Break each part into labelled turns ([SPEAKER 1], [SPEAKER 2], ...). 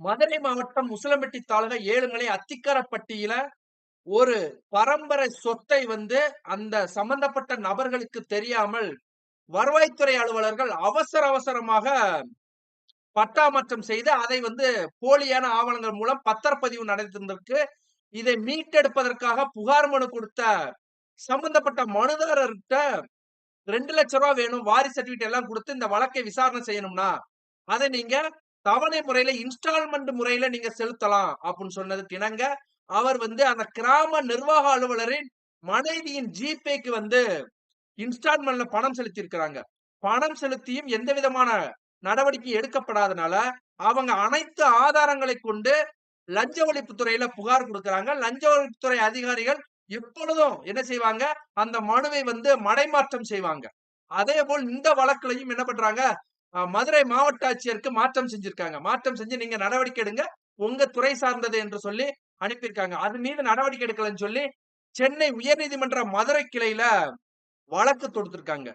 [SPEAKER 1] மதுரை மாவட்டம் முசலம்பட்டி தாலுகா ஏழுமலை அத்திக்கரப்பட்டியில ஒரு பரம்பரை சொத்தை வந்து அந்த சம்பந்தப்பட்ட நபர்களுக்கு தெரியாமல் வருவாய்த்துறை அலுவலர்கள் அவசர அவசரமாக பட்டா மாற்றம் செய்து அதை வந்து போலியான ஆவணங்கள் மூலம் பத்திரப்பதிவு நடத்திருந்திருக்கு. இதை மீட்டெடுப்பதற்காக புகார் மனு கொடுத்த சம்பந்தப்பட்ட மனுதாரர்கிட்ட ரெண்டு லட்சம் ரூபா வேணும். வாரி சர்டிபிகேட் எல்லாம் கொடுத்து இந்த வழக்கை விசாரணை செய்யணும்னா அதை நீங்க தவணை முறையில இன்ஸ்டால்மெண்ட் முறையில நீங்க செலுத்தலாம் அப்படின்னு சொன்னது இணங்க அவர் வந்து அந்த கிராம நிர்வாக அலுவலரின் மனைவியின் ஜிபேக்கு வந்து இன்ஸ்டால்மெண்ட்ல பணம் செலுத்தி இருக்கிறாங்க பணம் செலுத்தியும் எந்த விதமான நடவடிக்கை எடுக்கப்படாதனால அவங்க அனைத்து ஆதாரங்களை கொண்டு லஞ்ச ஒழிப்புத்துறையில புகார் கொடுக்கறாங்க. லஞ்ச ஒழிப்புத்துறை அதிகாரிகள் எப்பொழுதும் என்ன செய்வாங்க? அந்த மனுவை வந்து மடைமாற்றம் செய்வாங்க. அதே போல் இந்த வழக்குலையும் என்ன பண்றாங்க? மதுரை மாவட்ட ஆட்சியருக்கு மாற்றம் செஞ்சிருக்காங்க. மாற்றம் செஞ்சு நீங்க நடவடிக்கை எடுங்க. உங்க துறை சார்ந்தது என்று சொல்லி அனுப்பியிருக்காங்க. அது மீது நடவடிக்கை எடுக்கலன்னு சொல்லி சென்னை உயர்நீதிமன்ற மதுரை கிளையில வழக்கு தொடுத்திருக்காங்க.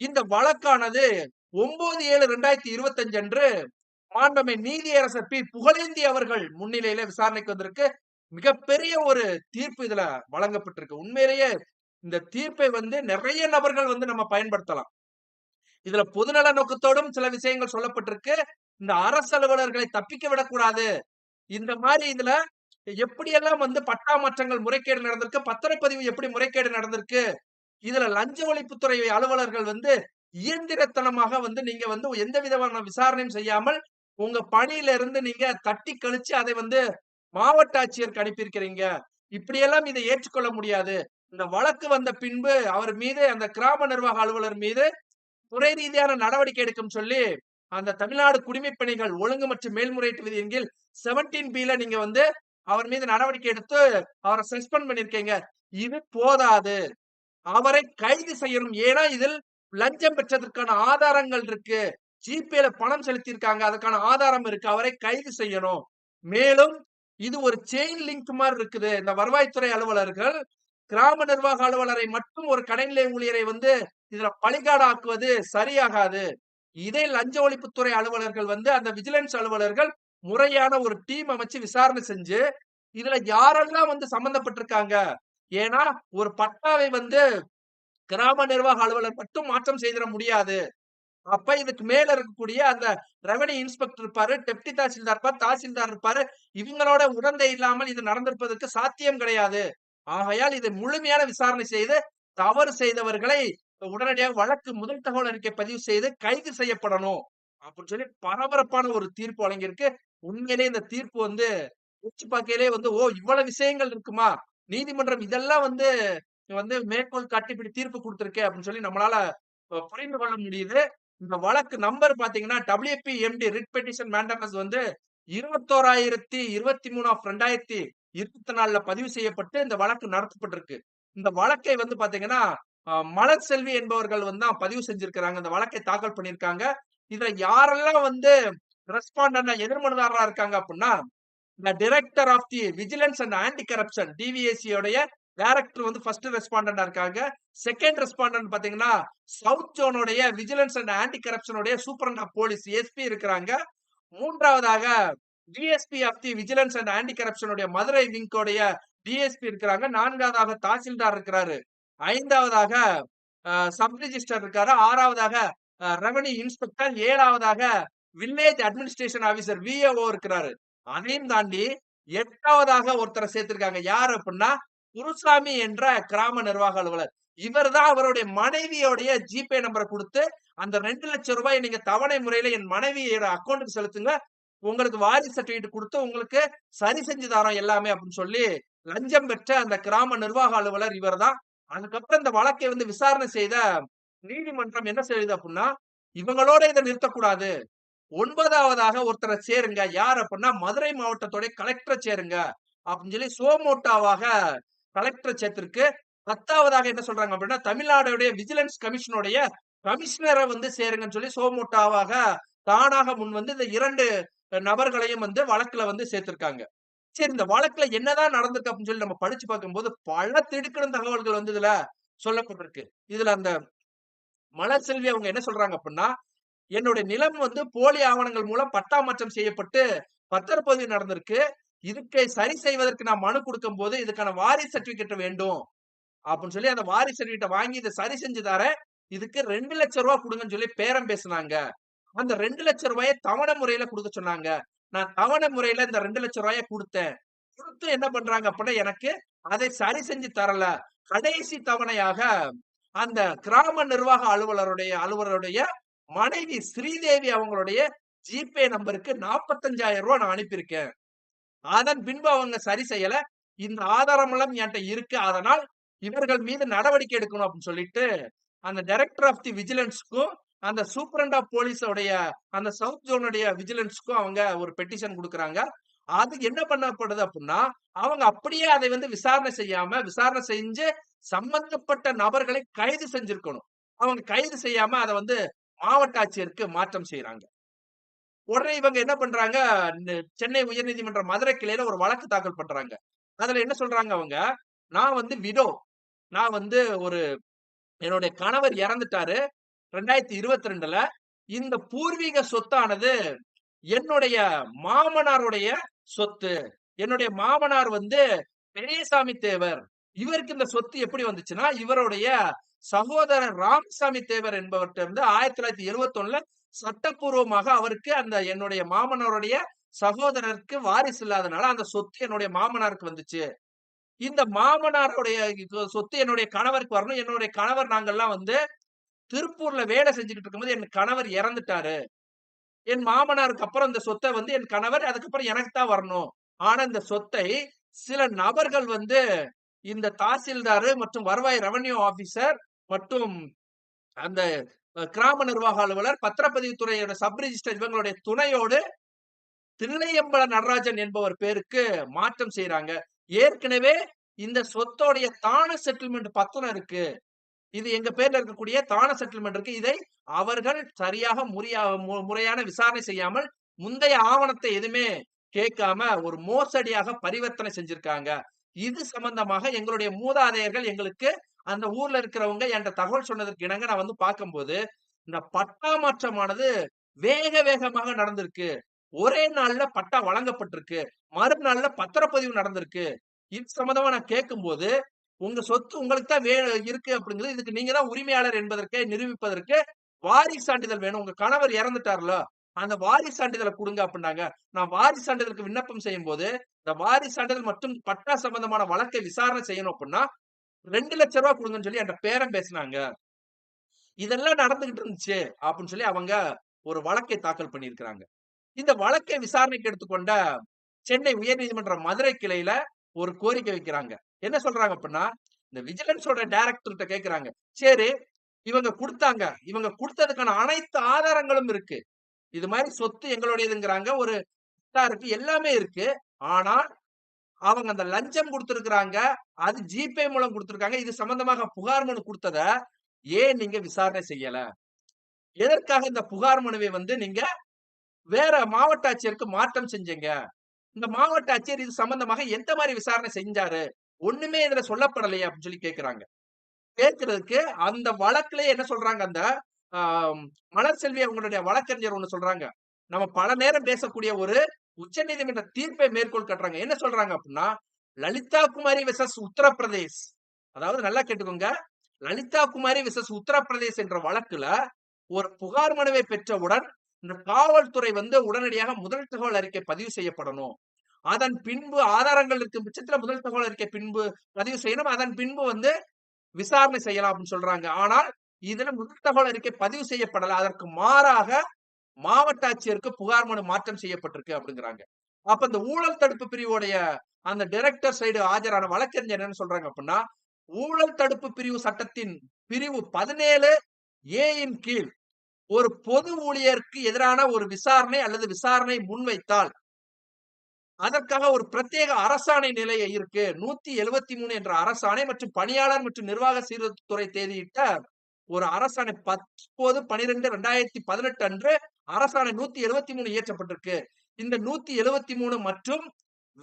[SPEAKER 1] இந்த வழக்கானது ஒன்பது ஏழு ரெண்டாயிரத்தி இருபத்தி அஞ்சு அன்று மாண்பமை நீதியரசர் பி. புகழேந்தி அவர்கள் முன்னிலையில விசாரணைக்கு வந்திருக்கு. மிகப்பெரிய ஒரு தீர்ப்பு இதுல வழங்கப்பட்டிருக்கு. உண்மையிலேயே இந்த தீர்ப்பை வந்து நிறைய நபர்கள் வந்து நம்ம பயன்படுத்தலாம். இதுல பொதுநல நோக்கத்தோடும் சில விஷயங்கள் சொல்லப்பட்டிருக்கு. இந்த அரசு அலுவலர்களை தப்பிக்க விடக்கூடாது. இந்த மாதிரி இதுல எப்படியெல்லாம் வந்து பட்டா மாற்றங்கள் முறைகேடு நடந்திருக்கு பத்திரப்பதிவு எப்படி முறைகேடு நடந்திருக்கு இதுல லஞ்ச ஒழிப்புத்துறை அலுவலர்கள் வந்து இயந்திரத்தனமாக வந்து நீங்க வந்து எந்த விதமான விசாரணையும் செய்யாமல் உங்க பணியில இருந்து நீங்க தட்டி கழிச்சு அதை வந்து மாவட்ட ஆட்சியருக்கு அனுப்பியிருக்கிறீங்க. இப்படியெல்லாம் இதை ஏற்றுக்கொள்ள முடியாது. இந்த வழக்கு வந்த பின்பு அவர் மீது அந்த கிராம நிர்வாக அலுவலர் மீது துறை ரீதியான நடவடிக்கை எடுக்கும் சொல்லி அந்த தமிழ்நாடு குடிமை பணிகள் ஒழுங்கு மற்றும் மேல்முறையீட்டு விதியின் கீழ் செவன்டீன் பில நீங்க வந்து அவர் மீது நடவடிக்கை எடுத்து அவரை சஸ்பெண்ட் பண்ணிருக்கீங்க இது போதாது. அவரை கைது செய்யணும். ஏன்னா இதில் லஞ்சம் பெற்றதற்கான ஆதாரங்கள் இருக்கு. ஜிபேல பணம் செலுத்தியிருக்காங்க. அதுக்கான ஆதாரம் இருக்கு. அவரை கைது செய்யணும். மேலும் இது ஒரு செயின் லிங்க் மாதிரி இருக்குது. இந்த வருவாய்த்துறை அலுவலர்கள் கிராம நிர்வாக அலுவலரை மட்டும் ஒரு கடைநிலை ஊழியரை வந்து இதுல பலிகாடாக்குவது சரியாகாது. இதே லஞ்ச ஒழிப்புத்துறை அலுவலர்கள் வந்து அந்த விஜிலன்ஸ் அலுவலர்கள் முறையான ஒரு டீம் அமைச்சு விசாரணை செஞ்சு இதுல யாரெல்லாம் வந்து சம்பந்தப்பட்டிருக்காங்க? ஏன்னா ஒரு பட்டாவை வந்து கிராம நிர்வாக அலுவலர் மட்டும் மாற்றம் செய்திட முடியாது. அப்ப இதுக்கு மேல இருக்கக்கூடிய அந்த ரெவன்யூ இன்ஸ்பெக்டர் இருப்பாரு டெப்டி தாசில்தார் இருப்பார் தாசில்தார் இருப்பாரு. இவங்களோட உடந்தை இல்லாமல் இது நடந்திருப்பதற்கு சாத்தியம் கிடையாது. ஆகையால் இதை முழுமையான விசாரணை செய்து தவறு செய்தவர்களை உடனடியாக வழக்கு முதல் தகவல் அறிக்கை பதிவு செய்து கைது செய்யப்படணும். அப்படின்னு சொல்லி பரபரப்பான ஒரு தீர்ப்பு வழங்கியிருக்கு. உண்மையிலே இந்த தீர்ப்பு வந்து உச்சி பார்க்கையிலே வந்து ஓ இவ்வளவு விஷயங்கள் இருக்குமா? நீதிமன்றம் இதெல்லாம் வந்து வந்து மேற்கோள் காட்டி இப்படி தீர்ப்பு கொடுத்திருக்கே அப்படின்னு சொல்லி நம்மளால புரிந்து கொள்ள முடியுது. இந்த வழக்கு நம்பர் பாத்தீங்கன்னா WP MD writ petition mandamus வந்து இருபத்தோராயிரத்தி இருபத்தி மூணு ஆஃப் ரெண்டாயிரத்தி இருபத்தி நாலுல பதிவு செய்யப்பட்டு இந்த வழக்கு நடத்தப்பட்டிருக்கு. இந்த வழக்கை வந்து பாத்தீங்கன்னா மலர் செல்வி என்பவர்கள் வந்து தான் பதிவு செஞ்சிருக்கிறாங்க இந்த வழக்கை தாக்கல் பண்ணியிருக்காங்க இதுல யாரெல்லாம் வந்து ரெஸ்பாண்ட் எதிர்மனுதாரரா இருக்காங்க அப்படின்னா இந்த director of the vigilance and anti corruption டிவிஎஸ்சியோடைய director வந்து ஃபர்ஸ்ட் ரெஸ்பாண்டா இருக்காங்க. செகண்ட் ரெஸ்பாண்டன்ட் பாத்தீங்கன்னா சவுத் ஜோனுடைய விஜிலன்ஸ் அண்ட் ஆன்டி கரப்ஷனுடைய சூப்பரண்ட் ஆஃப் போலீஸ் எஸ்பி இருக்கிறாங்க மூன்றாவதாக DSP of the vigilance and anti கரப்ஷனுடைய Madurai விங்கோடைய டிஎஸ்பி இருக்கிறாங்க நான்காவதாக தாசில்தார் இருக்கிறாரு. ஐந்தாவதாக சப் ரிஜிஸ்டர் இருக்காரு ஆறாவதாக ரெவன்யூ இன்ஸ்பெக்டர். ஏழாவதாக வில்லேஜ் அட்மினிஸ்ட்ரேஷன் ஆபீசர் விஏஓ இருக்கிறாரு. அதையும் தாண்டி எட்டாவதாக ஒருத்தரை சேர்த்திருக்காங்க. யார் அப்படின்னா குருசாமி என்ற கிராம நிர்வாக அலுவலர். இவர் தான் அவருடைய மனைவியோடைய ஜிபே நம்பரை கொடுத்து அந்த ரெண்டு லட்சம் ரூபாய் நீங்க தவணை முறையில என் மனைவியோட அக்கௌண்ட்டுக்கு செலுத்துங்க. உங்களுக்கு வாரிசு சர்டிபிகேட் கொடுத்து உங்களுக்கு சரி செஞ்சு தரோம் எல்லாமே அப்படின்னு சொல்லி லஞ்சம் பெற்ற அந்த கிராம நிர்வாக அலுவலர் இவர்தான். அதுக்கப்புறம் இந்த வழக்கை வந்து விசாரணை செய்த நீதிமன்றம் என்ன செய்யுது அப்படின்னா இவங்களோட இதை நிறுத்தக்கூடாது. ஒன்பதாவதாக ஒருத்தரை சேருங்க. யார் அப்படின்னா மதுரை மாவட்டத்துடைய கலெக்டரை சேருங்க. அப்படின்னு சொல்லி சோமோட்டாவாக கலெக்டரை சேர்த்திருக்கு. பத்தாவதாக என்ன சொல்றாங்க அப்படின்னா தமிழ்நாடுடைய விஜிலன்ஸ் கமிஷனுடைய கமிஷனரை வந்து சேருங்கன்னு சொல்லி சோமோட்டாவாக தானாக முன் வந்து இந்த இரண்டு நபர்களையும் வந்து வழக்குல வந்து சேர்த்திருக்காங்க. சரி இந்த வழக்குல என்னதான் நடந்திருக்கு அப்படின்னு சொல்லி நம்ம படிச்சு பார்க்கும்போது பல திடுக்கிடும் தகவல்கள் வந்து இதுல சொல்லப்பட்டிருக்கு. இதுல அந்த மலர் செல்வி அவங்க என்ன சொல்றாங்க அப்படின்னா என்னுடைய நிலம் வந்து போலி ஆவணங்கள் மூலம் பட்டாமற்றம் செய்யப்பட்டு பத்திரப்பதிவு நடந்திருக்கு. இதுக்கு சரி செய்வதற்கு நான் மனு கொடுக்கும் போது இதுக்கான வாரிசு சர்டிபிகேட் வேண்டும். அப்படின்னு சொல்லி அந்த வாரிசு சர்டிபிகேட்டை வாங்கி இதை சரி செஞ்சு தரேன் இதுக்கு ரெண்டு லட்சம் ரூபாய் கொடுங்கன்னு சொல்லி பேரம் பேசுனாங்க. அந்த ரெண்டு லட்சம் ரூபாயை தவணை முறையில கொடுக்க சொன்னாங்க. நான் தவணை முறையில இந்த ரெண்டு லட்சம் ரூபாய கொடுத்தேன். கொடுத்து என்ன பண்றாங்க அப்படின்னா எனக்கு அதை சரி செஞ்சு தரல. கடைசி தவணையாக அந்த கிராம நிர்வாக அலுவலருடைய அலுவலருடைய மனைவி ஸ்ரீதேவி அவங்களுடைய ஜிபே நம்பருக்கு நாற்பத்தஞ்சாயிரம் ரூபாய் நான் அனுப்பியிருக்கேன். அதன் பின்பு அவங்க சரி செய்யல. இந்த ஆதாரம் எல்லாம் என்கிட்ட இருக்கு. அதனால் இவர்கள் மீது நடவடிக்கை எடுக்கணும் அப்படின்னு சொல்லிட்டு அந்த டைரக்டர் ஆஃப் தி விஜிலன்ஸ்க்கும் அந்த சூப்பரண்ட் ஆஃப் போலீஸோடைய அந்த சவுத் ஜோனுடைய விஜிலன்ஸ்க்கும் அவங்க ஒரு பெட்டிஷன் கொடுக்குறாங்க. அது என்ன பண்ணப்படுது அப்படின்னா அவங்க அப்படியே அதை வந்து விசாரணை செய்யாம விசாரணை செஞ்சு சம்பந்தப்பட்ட நபர்களை கைது செஞ்சிருக்கணும். அவங்க கைது செய்யாம அதை வந்து மாவட்ட ஆட்சியருக்கு மாற்றம் செய்யறாங்க உடனே இவங்க என்ன பண்றாங்க சென்னை உயர்நீதிமன்ற மதுரை கிளையில ஒரு வழக்கு தாக்கல் பண்றாங்க. அதுல என்ன சொல்றாங்க அவங்க நான் வந்து விடோ நான் வந்து ஒரு என்னுடைய கணவர் இறந்துட்டாரு ரெண்டாயிரத்தி இருபத்தி ரெண்டுல இந்த பூர்வீக சொத்தானது என்னுடைய மாமனாருடைய சொத்து. என்னுடைய மாமனார் வந்து பெரியசாமி தேவர். இவருக்கு இந்த சொத்து எப்படி வந்துச்சுன்னா இவருடைய சகோதரர் ராமசாமி தேவர் என்பவர்கிட்ட இருந்து ஆயிரத்தி தொள்ளாயிரத்தி எழுபத்தி ஒண்ணுல சட்டப்பூர்வமாக அவருக்கு அந்த என்னுடைய மாமனாருடைய சகோதரருக்கு வாரிசு இல்லாதனால அந்த சொத்து என்னுடைய மாமனாருக்கு வந்துச்சு. இந்த மாமனாருடைய சொத்து என்னுடைய கணவருக்கு வரணும். என்னுடைய கணவர் நாங்கள்லாம் வந்து திருப்பூர்ல வேலை செஞ்சுக்கிட்டு இருக்கும்போது என் கணவர் இறந்துட்டாரு. என் மாமனாருக்கு அப்புறம் இந்த சொத்தை வந்து என் கணவர் அதுக்கப்புறம் எனக்கு தான் வரணும். ஆனா இந்த சொத்தை சில நபர்கள் வந்து இந்த தாசில்தாரு மற்றும் வருவாய் ரெவன்யூ ஆபீசர் மற்றும் அந்த கிராம நிர்வாக அலுவலர் பத்திரப்பதிவுத்துறையோட சப் ரிஜிஸ்டர் இவங்களுடைய துணையோடு தில்லையம்பல நடராஜன் என்பவர் பேருக்கு மாற்றம் செய்யறாங்க ஏற்கனவே இந்த சொத்தோடைய தான செட்டில்மெண்ட் பத்திரம் இருக்கு. இது எங்க பேர்ல இருக்கக்கூடிய தான செட்டில்மெண்ட் இருக்கு. இதை அவர்கள் சரியாக முறையா முறையான விசாரணை செய்யாமல் முந்தைய ஆவணத்தை எதுவுமே கேட்காம ஒரு மோசடியாக பரிவர்த்தனை செஞ்சிருக்காங்க. இது சம்பந்தமாக எங்களுடைய மூதாதையர்கள் எங்களுக்கு அந்த ஊர்ல இருக்கிறவங்க என்ற தகவல் சொன்னதற்கு இணங்க நான் வந்து பார்க்கும்போது இந்த பட்டா மாற்றமானது வேக வேகமாக நடந்திருக்கு. ஒரே நாள்ல பட்டா வழங்கப்பட்டிருக்கு. மறுநாள்ல பத்திரப்பதிவு நடந்திருக்கு. இது சம்பந்தமா நான் கேட்கும் போது உங்க சொத்து உங்களுக்கு தான் வே இருக்கு அப்படிங்கிறது இதுக்கு நீங்க தான் உரிமையாளர் என்பதற்கு நிரூபிப்பதற்கு வாரிசு சான்றிதழ் வேணும். உங்க கணவர் இறந்துட்டார்ல அந்த வாரிசு சான்றிதழை கொடுங்க அப்படின்னாங்க. நான் வாரிசு சான்றிதழுக்கு விண்ணப்பம் செய்யும் போது இந்த வாரிசு சான்றிதழ் மற்றும் பட்டா சம்பந்தமான வழக்கை விசாரணை செய்யணும் அப்படின்னா ரெண்டு லட்சம் ரூபாய் கொடுங்கன்னு சொல்லி என்கிட்ட பேரம் பேசினாங்க. இதெல்லாம் நடந்துகிட்டு இருந்துச்சு அப்படின்னு சொல்லி அவங்க ஒரு வழக்கை தாக்கல் பண்ணியிருக்கிறாங்க. இந்த வழக்கை விசாரணைக்கு எடுத்துக்கொண்ட சென்னை உயர்நீதிமன்ற மதுரை கிளையில ஒரு கோரிக்கை வைக்கிறாங்க. என்ன சொல்றாங்க அப்படின்னா இந்த விஜிலன்ஸோட டைரக்டர்கிட்ட கேக்குறாங்க. சரி இவங்க கொடுத்தாங்க. இவங்க கொடுத்ததுக்கான அனைத்து ஆதாரங்களும் இருக்கு. இது மாதிரி சொத்து எங்களுடையதுங்கிறாங்க. ஒரு இருக்கு. எல்லாமே இருக்கு. ஆனா அவங்க அந்த லஞ்சம் கொடுத்துருக்குறாங்க. அது ஜிபே மூலம் கொடுத்துருக்காங்க. இது சம்பந்தமாக புகார் மனு கொடுத்தத ஏன் நீங்க விசாரணை செய்யல? எதற்காக இந்த புகார் மனுவை வந்து நீங்க வேற மாவட்ட ஆட்சியருக்கு மாற்றம் செஞ்சீங்க? இந்த மாவட்ட ஆட்சியர் இது சம்பந்தமாக எந்த மாதிரி விசாரணை செஞ்சாரு? ஒண்ணுமே இதுல சொல்லப்படலையே அப்படின்னு சொல்லி கேக்குறாங்க. கேட்கறதுக்கு அந்த வழக்குல என்ன சொல்றாங்க? அந்த மலர் செல்வி அவங்களுடைய வழக்கறிஞர் ஒண்ணு சொல்றாங்க. நம்ம பல நேரம் பேசக்கூடிய ஒரு உச்சநீதிமன்ற தீர்ப்பை மேற்கோள் கட்டுறாங்க. என்ன சொல்றாங்க அப்படின்னா லலிதா குமாரி விசஸ் உத்தரப்பிரதேஷ். அதாவது நல்லா கேட்டுக்கோங்க. லலிதா குமாரி விசஸ் உத்தரப்பிரதேஷ் என்ற வழக்குல ஒரு புகார் மனுவை பெற்றவுடன் இந்த காவல்துறை வந்து உடனடியாக முதல் தகவல் அறிக்கை பதிவு செய்யப்படணும். அதன் பின்பு ஆதாரங்கள் இருக்கும் பட்சத்துல முதல் தகவல் அறிக்கை பின்பு பதிவு செய்யணும். அதன் பின்பு வந்து விசாரணை செய்யலாம் அப்படின்னு சொல்றாங்க. ஆனால் இதுல முதல் தகவல் அறிக்கை பதிவு செய்யப்படல. அதற்கு மாறாக மாவட்ட ஆட்சியருக்கு புகார் மனு மாற்றம் செய்யப்பட்டிருக்கு அப்படிங்கிறாங்க. அப்ப இந்த ஊழல் தடுப்பு பிரிவுடைய அந்த டைரக்டர் சைடு ஆஜரான வழக்கறிஞர் என்ன சொல்றாங்க அப்படின்னா ஊழல் தடுப்பு பிரிவு சட்டத்தின் பிரிவு பதினேழு ஏயின் கீழ் ஒரு பொது ஊழியருக்கு எதிரான ஒரு விசாரணை அல்லது விசாரணை முன்வைத்தால் அதற்காக ஒரு பிரத்யேக அரசாணை நிலைய இருக்கு. நூத்தி எழுவத்தி மூணு என்ற அரசாணை மற்றும் பணியாளர் மற்றும் நிர்வாக சீர்திருத்தத்துறை தேதியிட்ட ஒரு அரசாணை பத்தொன்பது பனிரெண்டு ரெண்டாயிரத்தி பதினெட்டு அன்று அரசாணை நூத்தி எழுவத்தி மூணு இயற்றப்பட்டிருக்கு. இந்த நூத்தி எழுவத்தி மூணு மற்றும்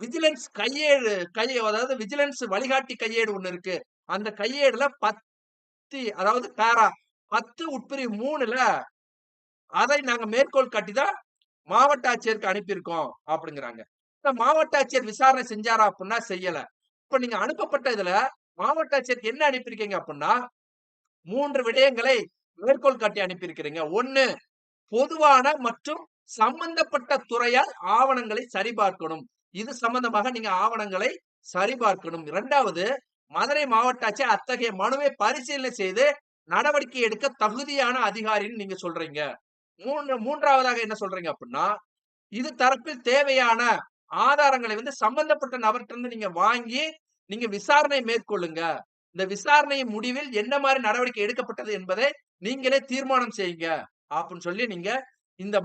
[SPEAKER 1] விஜிலன்ஸ் கையேடு கை அதாவது விஜிலன்ஸ் வழிகாட்டி கையேடு ஒண்ணு இருக்கு. அந்த கையேடுல பத்து அதாவது பேரா பத்து உட்பிரிவு மூணுல அதை நாங்க மேற்கோள் காட்டி தான் மாவட்ட ஆட்சியருக்கு அனுப்பியிருக்கோம் அப்படிங்கிறாங்க. மாவட்ட ஆட்சியர் விசாரணை செஞ்சாரா அப்படின்னா செய்யல. இப்ப நீங்க அனுப்பப்பட்ட இதுல மாவட்ட ஆட்சியருக்கு என்ன அனுப்பியிருக்கீங்க அப்படின்னா மூன்று விடயங்களை மேற்கோள் காட்டி அனுப்பியிருக்கிறீங்க. ஒண்ணு பொதுவான மற்றும் சம்பந்தப்பட்ட துறையால் ஆவணங்களை சரிபார்க்கணும். இது சம்பந்தமாக நீங்க ஆவணங்களை சரிபார்க்கணும். இரண்டாவது மதுரை மாவட்ட ஆட்சியர் அத்தகைய மனுவை பரிசீலனை செய்து நடவடிக்கை எடுக்க தகுதியான அதிகாரின்னு நீங்க சொல்றீங்க. மூன்று மூன்றாவதாக என்ன சொல்றீங்க அப்படின்னா இது தரப்பில் தேவையான ஆதாரங்களை வந்து சம்பந்தப்பட்ட நபர்கிட்ட இருந்து நீங்க வாங்கி நீங்க விசாரணை மேற்கொள்ளுங்க. இந்த விசாரணையின் முடிவில் என்ன மாதிரி நடவடிக்கை எடுக்கப்பட்டது என்பதை நீங்களே தீர்மானம் செய்யுங்க. அப்படின்னு சொல்லி நீங்க இந்த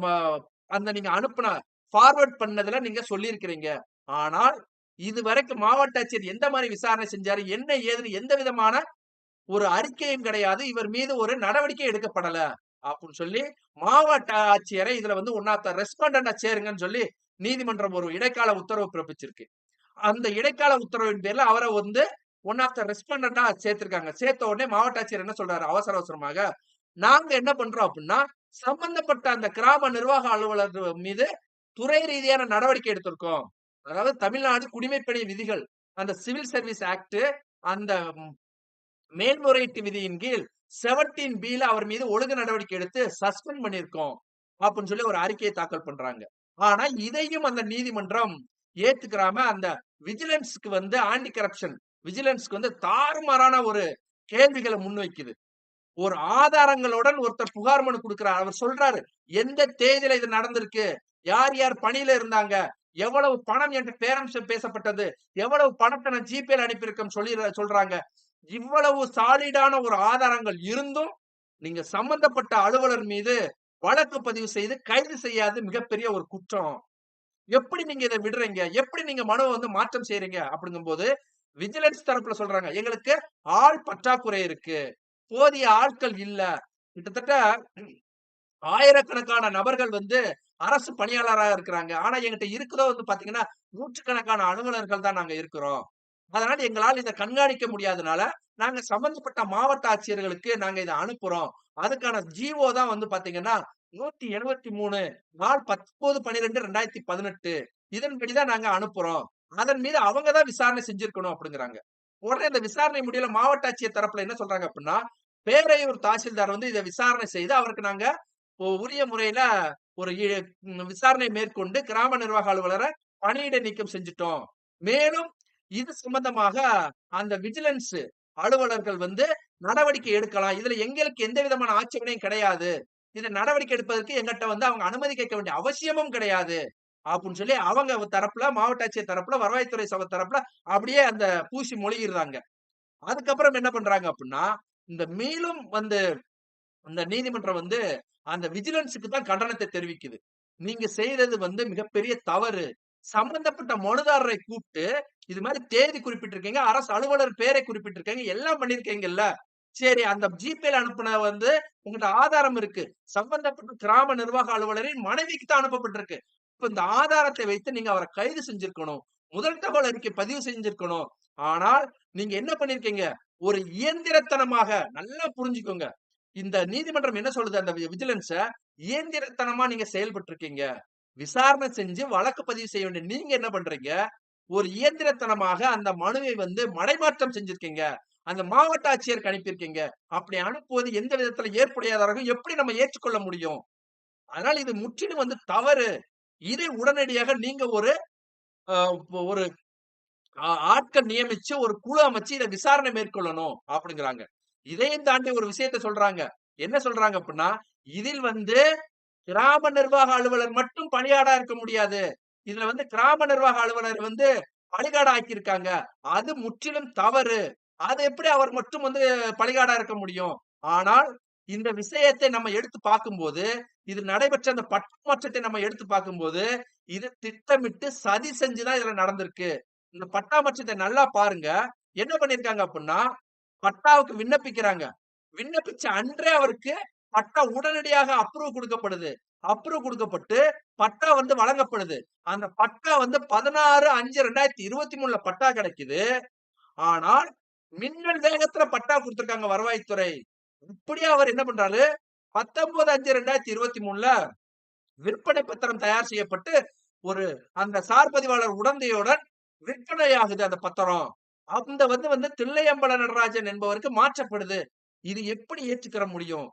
[SPEAKER 1] அந்த நீங்க அனுப்புன ஃபார்வர்ட் பண்ணதுல நீங்க சொல்லியிருக்கிறீங்க. ஆனால் இது வரைக்கும் மாவட்ட ஆட்சியர் எந்த மாதிரி விசாரணை செஞ்சாரு என்ன ஏதுன்னு எந்த விதமான ஒரு அறிக்கையும் கிடையாது. இவர் மீது ஒரு நடவடிக்கை எடுக்கப்படல. அப்படின்னு சொல்லி மாவட்ட ஆட்சியரை இதுல வந்து ஒன்னாத்த ரெஸ்பாண்டா சேருங்கன்னு சொல்லி நீதிமன்றம் ஒரு இடைக்கால உத்தரவு பிறப்பிச்சிருக்கு. அந்த இடைக்கால உத்தரவின் பேர்ல அவரை வந்து ஒன் ஆஃப் த ரெஸ்பாண்டண்டா சேர்த்திருக்காங்க. சேர்த்த உடனே மாவட்ட ஆட்சியர் என்ன சொல்றாரு? அவசர அவசரமாக நாங்க என்ன பண்றோம் அப்படின்னா சம்பந்தப்பட்ட அந்த கிராம நிர்வாக அலுவலர் மீது துறை ரீதியான நடவடிக்கை எடுத்திருக்கோம். அதாவது தமிழ்நாடு குடிமைப்பணி விதிகள் அந்த சிவில் சர்வீஸ் ஆக்ட் அந்த மேல்முறையீட்டு விதியின் கீழ் செவன்டீன் பில அவர் மீது ஒழுங்கு நடவடிக்கை எடுத்து சஸ்பெண்ட் பண்ணியிருக்கோம் அப்படின்னு சொல்லி ஒரு அறிக்கையை தாக்கல் பண்றாங்க. ஆனா இதையும் அந்த நீதிமன்றம் ஏத்துக்கிறாம அந்த விஜிலன்ஸ்க்கு வந்து ஆன்டி கரப்ஷன் விஜிலன்ஸ்க்கு வந்து தாறுமாறான ஒரு கேள்விகளை முன்வைக்குது. ஒரு ஆதாரங்களுடன் ஒருத்தர் புகார் மனு கொடுக்கிறார். அவர் சொல்றாரு எந்த தேதியில இது நடந்திருக்கு? யார் யார் பணியில இருந்தாங்க? எவ்வளவு பணம் என்ற பேரம்சம் பேசப்பட்டது? எவ்வளவு பணத்தை நான் ஜிபேல அனுப்பியிருக்கேன் சொல்லி சொல்றாங்க. இவ்வளவு சாலிடான ஒரு ஆதாரங்கள் இருந்தும் நீங்க சம்பந்தப்பட்ட அலுவலர் மீது வழக்கு பதிவு செய்து கைது செய்யாது மிகப்பெரிய ஒரு குற்றம். எப்படி நீங்க இதை விடுறீங்க? எப்படி நீங்க மனுவை வந்து மாற்றம் செய்றீங்க? அப்படிங்கும்போது விஜிலன்ஸ் தரப்புல சொல்றாங்க எங்களுக்கு ஆள் பற்றாக்குறை இருக்கு. போதிய ஆட்கள் இல்ல. கிட்டத்தட்ட ஆயிரக்கணக்கான நபர்கள் வந்து அரசு பணியாளராக இருக்கிறாங்க. ஆனா எங்கிட்ட இருக்குதோ வந்து பாத்தீங்கன்னா நூற்றுக்கணக்கான அலுவலர்கள் தான் நாங்க இருக்கிறோம். அதனால எங்களால் இதை கண்காணிக்க முடியாதனால நாங்க சம்பந்தப்பட்ட மாவட்ட ஆட்சியர்களுக்கு நாங்க இதை அனுப்புறோம். அதுக்கான ஜிஓ தான் வந்து பாத்தீங்கன்னா நூத்தி எழுபத்தி மூணு நாள் பத்தொன்பது பன்னிரெண்டு ரெண்டாயிரத்தி பதினெட்டு இதன்படிதான் நாங்க அனுப்புறோம். அதன் மீது அவங்க தான் விசாரணை செஞ்சிருக்கணும் அப்படிங்கிறாங்க. உடனே இந்த விசாரணை முடியல மாவட்ட ஆட்சியர் தரப்புல என்ன சொல்றாங்க அப்படின்னா பேரையூர் தாசில்தார் வந்து இதை விசாரணை செய்து அவருக்கு நாங்க உரிய முறையில ஒரு விசாரணை மேற்கொண்டு கிராம நிர்வாக அலுவலரை பணியிட நீக்கம் செஞ்சுட்டோம். மேலும் இது சம்பந்தமாக அந்த விஜிலன்ஸ் அலுவலர்கள் வந்து நடவடிக்கை எடுக்கலாம். இதுல எங்களுக்கு எந்த விதமான ஆட்சேபனையும் கிடையாது. இந்த நடவடிக்கை எடுப்பதற்கு எங்கிட்ட வந்து அவங்க அனுமதி கேட்க வேண்டிய அவசியமும் கிடையாது. அப்படின்னு சொல்லி அவங்க தரப்புல மாவட்ட ஆட்சியர் தரப்புல வருவாய்த்துறை சபை தரப்புல அப்படியே அந்த பூசி மொழிகிறாங்க அதுக்கப்புறம் என்ன பண்றாங்க அப்படின்னா இந்த மேலும் வந்து அந்த நீதிமன்றம் வந்து அந்த விஜிலன்ஸுக்கு தான் கண்டனத்தை தெரிவிக்குது. நீங்க செய்தது வந்து மிகப்பெரிய தவறு. சம்பந்தப்பட்ட மனுதாரரை கூப்பிட்டு இது மாதிரி தேதி குறிப்பிட்டிருக்கீங்க அரசு அலுவலர் பேரை குறிப்பிட்டிருக்கீங்க எல்லாம் பண்ணிருக்கீங்கல்ல சரி அந்த ஜிபேல அனுப்புன வந்து உங்கள்ட்ட ஆதாரம் இருக்கு. சம்பந்தப்பட்ட கிராம நிர்வாக அலுவலரின் மனைவிக்கு தான் அனுப்பப்பட்டிருக்கு. இப்ப இந்த ஆதாரத்தை வைத்து நீங்க அவரை கைது செஞ்சிருக்கணும். முதல் தகவல் அறிக்கை பதிவு செஞ்சிருக்கணும். ஆனால் நீங்க என்ன பண்ணிருக்கீங்க? ஒரு இயந்திரத்தனமாக நல்லா புரிஞ்சுக்கோங்க. இந்த நீதிமன்றம் என்ன சொல்லுது அந்த விஜிலன்ஸ? இயந்திரத்தனமா நீங்க செயல்பட்டு இருக்கீங்க விசாரணை செஞ்சு வழக்கு பதிவு செய்ய வேண்டிய நீங்க என்ன பண்றீங்க? ஒரு இயந்திரத்தனமாக அந்த மனுவை வந்து மடைமாற்றம் செஞ்சிருக்கீங்க. அந்த மாவட்ட ஆட்சியருக்கு அனுப்பியிருக்கீங்க. அப்படி அனுப்புவது எந்த விதத்துல ஏற்புடையதாக எப்படி நம்ம ஏற்றுக்கொள்ள முடியும்? அதனால இது முற்றிலும் வந்து தவறு. இதை உடனடியாக நீங்க ஒரு ஒரு ஆட்கள் நியமிச்சு ஒரு குழு அமைச்சு இதை விசாரணை மேற்கொள்ளணும் அப்படிங்கிறாங்க. இதையும் தாண்டி ஒரு விஷயத்த சொல்றாங்க. என்ன சொல்றாங்க அப்படின்னா இதில் வந்து கிராம நிர்வாக அலுவலர் மட்டும் பணியாடா இருக்க முடியாது. இதுல வந்து கிராம நிர்வாக அலுவலர் வந்து பலிகாடா ஆக்கியிருக்காங்க அது முற்றிலும் தவறு. அது எப்படி அவர் மட்டும் வந்து பலிகாடா இருக்க முடியும்? ஆனால் இந்த விஷயத்தை நம்ம எடுத்து பார்க்கும்போது இது நடைபெற்ற அந்த பட்டமாற்றத்தை நம்ம எடுத்து பார்க்கும்போது இது திட்டமிட்டு சதி செஞ்சுதான் இதுல நடந்திருக்கு. இந்த பட்டாமற்றத்தை நல்லா பாருங்க. என்ன பண்ணிருக்காங்க அப்படின்னா பட்டாவுக்கு விண்ணப்பிக்கிறாங்க. விண்ணப்பிச்ச அன்றே அவருக்கு பட்டா உடனடியாக அப்ரூவ் கொடுக்கப்படுது. அப்ரூவ் கொடுக்கப்பட்டு பட்டா வந்து வழங்கப்படுது. அந்த பட்டா வந்து பதினாறு அஞ்சு ரெண்டாயிரத்தி இருபத்தி மூணுல பட்டா கிடைக்குது. ஆனால் மின்னல் வேகத்துல பட்டா கொடுத்திருக்காங்க வருவாய்த்துறை. இப்படியே அவர் என்ன பண்றாரு? பத்தொன்பது அஞ்சு ரெண்டாயிரத்தி இருபத்தி மூணுல விற்பனை பத்திரம் தயார் செய்யப்பட்டு ஒரு அந்த சார் பதிவாளர் உடந்தையுடன் விற்பனையாகுது அந்த பத்திரம். அந்த வந்து வந்து தில்லையம்பல நடராஜன் என்பவருக்கு மாற்றப்படுது. இது எப்படி ஏற்றுக்கிற முடியும்?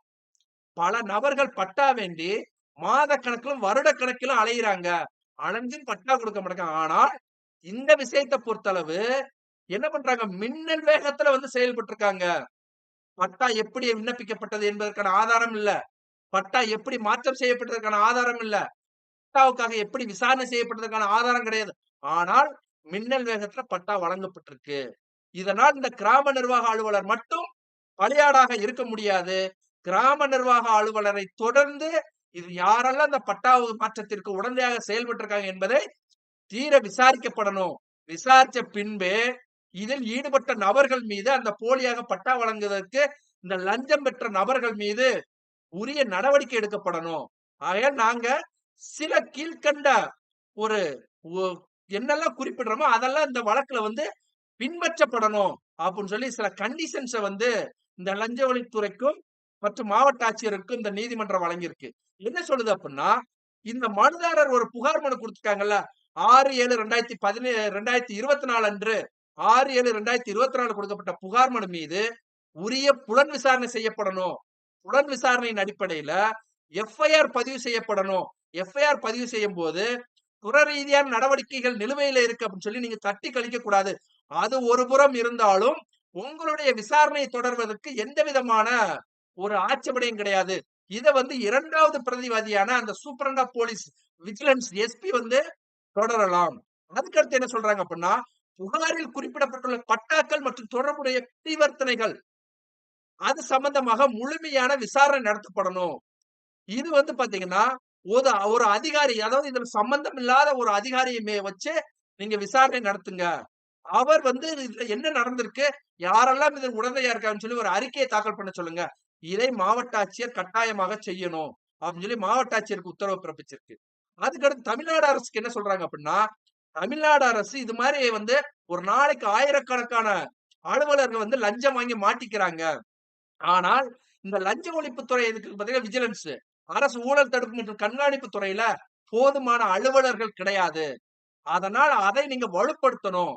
[SPEAKER 1] பல நபர்கள் பட்டா வேண்டி மாத கணக்கிலும் வருட கணக்கிலும் அலையிறாங்க. அலைஞ்சும் பட்டா கொடுக்க மாட்டாங்க ஆனால் இந்த விஷயத்தை பொறுத்தளவு என்ன பண்றாங்க? மின்னல் வேகத்துல வந்து செயல்பட்டு இருக்காங்க பட்டா எப்படி விண்ணப்பிக்கப்பட்டது என்பதற்கான ஆதாரம் இல்ல. பட்டா எப்படி மாற்றம் செய்யப்பட்டதற்கான ஆதாரம் இல்ல. பட்டாவுக்காக எப்படி விசாரணை செய்யப்பட்டதற்கான ஆதாரம் கிடையாது. ஆனால் மின்னல் வேகத்துல பட்டா வழங்கப்பட்டிருக்கு. இதனால் இந்த கிராம நிர்வாக அலுவலர் மட்டும் பலியாடாக இருக்க முடியாது. கிராம நிர்வாக அலுவலரை தொடர்ந்து இது யாரெல்லாம் இந்த பட்டா மாற்றத்திற்கு உடந்தையாக செயல்பட்டு இருக்காங்க என்பதை தீர விசாரிக்கப்படணும். விசாரிச்ச பின்பே இதில் ஈடுபட்ட நபர்கள் மீது அந்த போலியாக பட்டா வழங்குவதற்கு இந்த லஞ்சம் பெற்ற நபர்கள் மீது உரிய நடவடிக்கை எடுக்கப்படணும். ஆகையால் நாங்க சில கீழ்கண்ட ஒரு என்னெல்லாம் குறிப்பிடுறோமோ அதெல்லாம் இந்த வழக்குல வந்து பின்பற்றப்படணும். அப்படின்னு சொல்லி சில கண்டிஷன்ஸை வந்து இந்த லஞ்ச ஒழிப்புத்துறைக்கும் மற்றும் மாவட்ட ஆட்சியருக்கும் இந்த நீதிமன்றம் வழங்கியிருக்கு. என்ன சொல்லுது அப்படின்னா இந்த மனுதாரர் ஒரு புகார் மனு கொடுத்துருக்காங்கல்ல ஆறு ஏழு ரெண்டாயிரத்தி பதினே ரெண்டாயிரத்தி இருபத்தி நாலு அன்று ஆறு ஏழு ரெண்டாயிரத்தி இருபத்தி நாலு கொடுக்கப்பட்ட புகார் மனு மீது உரிய புலன் விசாரணை செய்யப்படணும். புலன் விசாரணையின் அடிப்படையில எஃப்ஐஆர் பதிவு செய்யப்படணும். எஃப்ஐஆர் பதிவு செய்யும் போது துற ரீதியான நடவடிக்கைகள் நிலுவையில இருக்கு அப்படின்னு சொல்லி நீங்க தட்டி கழிக்க கூடாது. அது ஒரு புறம் இருந்தாலும் உங்களுடைய விசாரணையை தொடர்வதற்கு எந்த விதமான ஒரு ஆட்சேபனையும் கிடையாது. இதை வந்து இரண்டாவது பிரதிவாதியான அந்த superintendent of police vigilance SP வந்து தொடரலாம். அதுக்கடுத்து என்ன சொல்றாங்க அப்படின்னா புகாரில் குறிப்பிடப்பட்டுள்ள பட்டாக்கள் மற்றும் தொடர்புடைய பரிவர்த்தனைகள் அது சம்பந்தமாக முழுமையான விசாரணை நடத்தப்படணும். இது வந்து பாத்தீங்கன்னா ஒரு ஒரு அதிகாரி அதாவது இதுல சம்பந்தம் இல்லாத ஒரு அதிகாரியை வச்சு நீங்க விசாரணை நடத்துங்க. அவர் வந்து இதுல என்ன நடந்திருக்கு யாரெல்லாம் இதில் உடந்தையா இருக்காங்கன்னு சொல்லி ஒரு அறிக்கையை தாக்கல் பண்ண சொல்லுங்க. இதை மாவட்ட ஆட்சியர் கட்டாயமாக செய்யணும் அப்படின்னு சொல்லி மாவட்ட ஆட்சியருக்கு உத்தரவு பிறப்பிச்சிருக்கு. அதுக்கடுத்து தமிழ்நாடு அரசுக்கு என்ன சொல்றாங்க அப்படின்னா தமிழ்நாடு அரசு இது மாதிரி வந்து ஒரு நாளைக்கு ஆயிரக்கணக்கான அலுவலர்கள் வந்து லஞ்சம் வாங்கி மாட்டிக்கிறாங்க. ஆனால் இந்த லஞ்ச ஒழிப்புத்துறை இதுக்கு பாத்தீங்கன்னா விஜிலன்ஸ் அரசு ஊழல் தடுப்பு மற்றும் கண்காணிப்பு துறையில போதுமான அலுவலர்கள் கிடையாது. அதனால் அதை நீங்க வலுப்படுத்தணும்.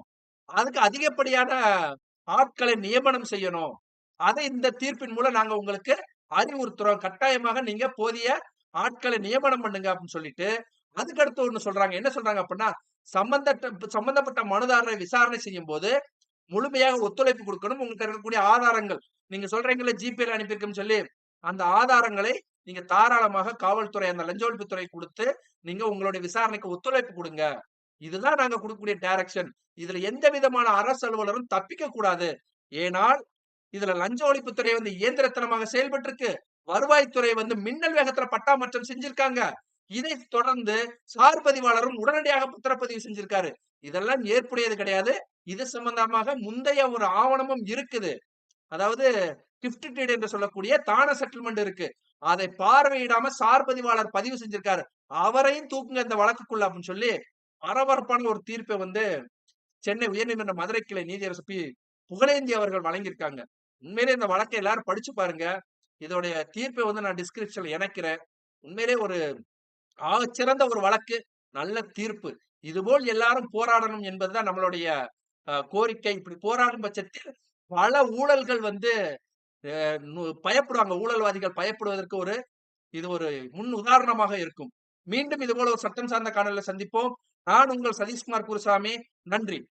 [SPEAKER 1] அதுக்கு அதிகப்படியான ஆட்களை நியமனம் செய்யணும். அதை இந்த தீர்ப்பின் மூலம் நாங்க உங்களுக்கு அறிவுறுத்துறோம். கட்டாயமாக நீங்க போதிய ஆட்களை நியமனம் பண்ணுங்க அப்படின்னு சொல்லிட்டு அதுக்கடுத்து ஒண்ணு சொல்றாங்க. என்ன சொல்றாங்க அப்படின்னா சம்பந்த சம்பந்தப்பட்ட மனுதாரரை விசாரணை செய்யும் போது முழுமையாக ஒத்துழைப்பு கொடுக்கணும். உங்களுக்கு இருக்கக்கூடிய ஆதாரங்கள் நீங்க சொல்றீங்களே ஜிபேல அனுப்பியிருக்குன்னு சொல்லி அந்த ஆதாரங்களை நீங்க தாராளமாக காவல்துறை அந்த லஞ்ச ஒழிப்புத்துறை கொடுத்து நீங்க உங்களுடைய விசாரணைக்கு ஒத்துழைப்பு கொடுங்க. இதுதான் நாங்க கொடுக்கக்கூடிய டைரக்ஷன் இதுல எந்த விதமான அரசு அலுவலரும் தப்பிக்க கூடாது ஏனால் இதுல லஞ்ச ஒழிப்புத்துறை வந்து இயந்திரத்தனமாக செயல்பட்டு இருக்கு வருவாய்த்துறை வந்து மின்னல் வேகத்துல பட்டாமற்றம் செஞ்சிருக்காங்க. இதை தொடர்ந்து சார் பதிவாளரும் உடனடியாக பத்திரப்பதிவு செஞ்சிருக்காரு. இதெல்லாம் ஏற்புடையது கிடையாது. இது சம்பந்தமாக முந்தைய ஒரு ஆவணமும் இருக்குது. அதாவது கிப்ட் டீட் என்று சொல்லக்கூடிய தான செட்டில்மெண்ட் இருக்கு. அதை பார்வையிடாம சார் பதிவாளர் பதிவு செஞ்சிருக்காரு. அவரையும் தூக்குங்க இந்த வழக்குக்குள்ள அப்படின்னு சொல்லி பரபரப்பான ஒரு தீர்ப்பை வந்து சென்னை உயர்நீதிமன்ற மதுரை கிளை நீதியரசு பி. புகழேந்தி அவர்கள் வழங்கியிருக்காங்க. உண்மையிலே இந்த வழக்கை எல்லாரும் படிச்சு பாருங்க. இதோடைய தீர்ப்பை வந்து நான் டிஸ்கிரிப்ஷன்ல இணைக்கிறேன். உண்மையிலே ஒரு ஆகச்சிறந்த ஒரு வழக்கு நல்ல தீர்ப்பு. இதுபோல் எல்லாரும் போராடணும் என்பதுதான் நம்மளுடைய கோரிக்கை. இப்படி போராடும் பட்சத்தில் பல ஊழல்கள் வந்து பயப்படுவாங்க. ஊழல்வாதிகள் பயப்படுவதற்கு ஒரு இது ஒரு முன் உதாரணமாக இருக்கும். மீண்டும் இது போல ஒரு சட்டம் சார்ந்த காணொலியில் சந்திப்போம். நான் உங்கள் சதீஷ்குமார் குருசாமி. நன்றி.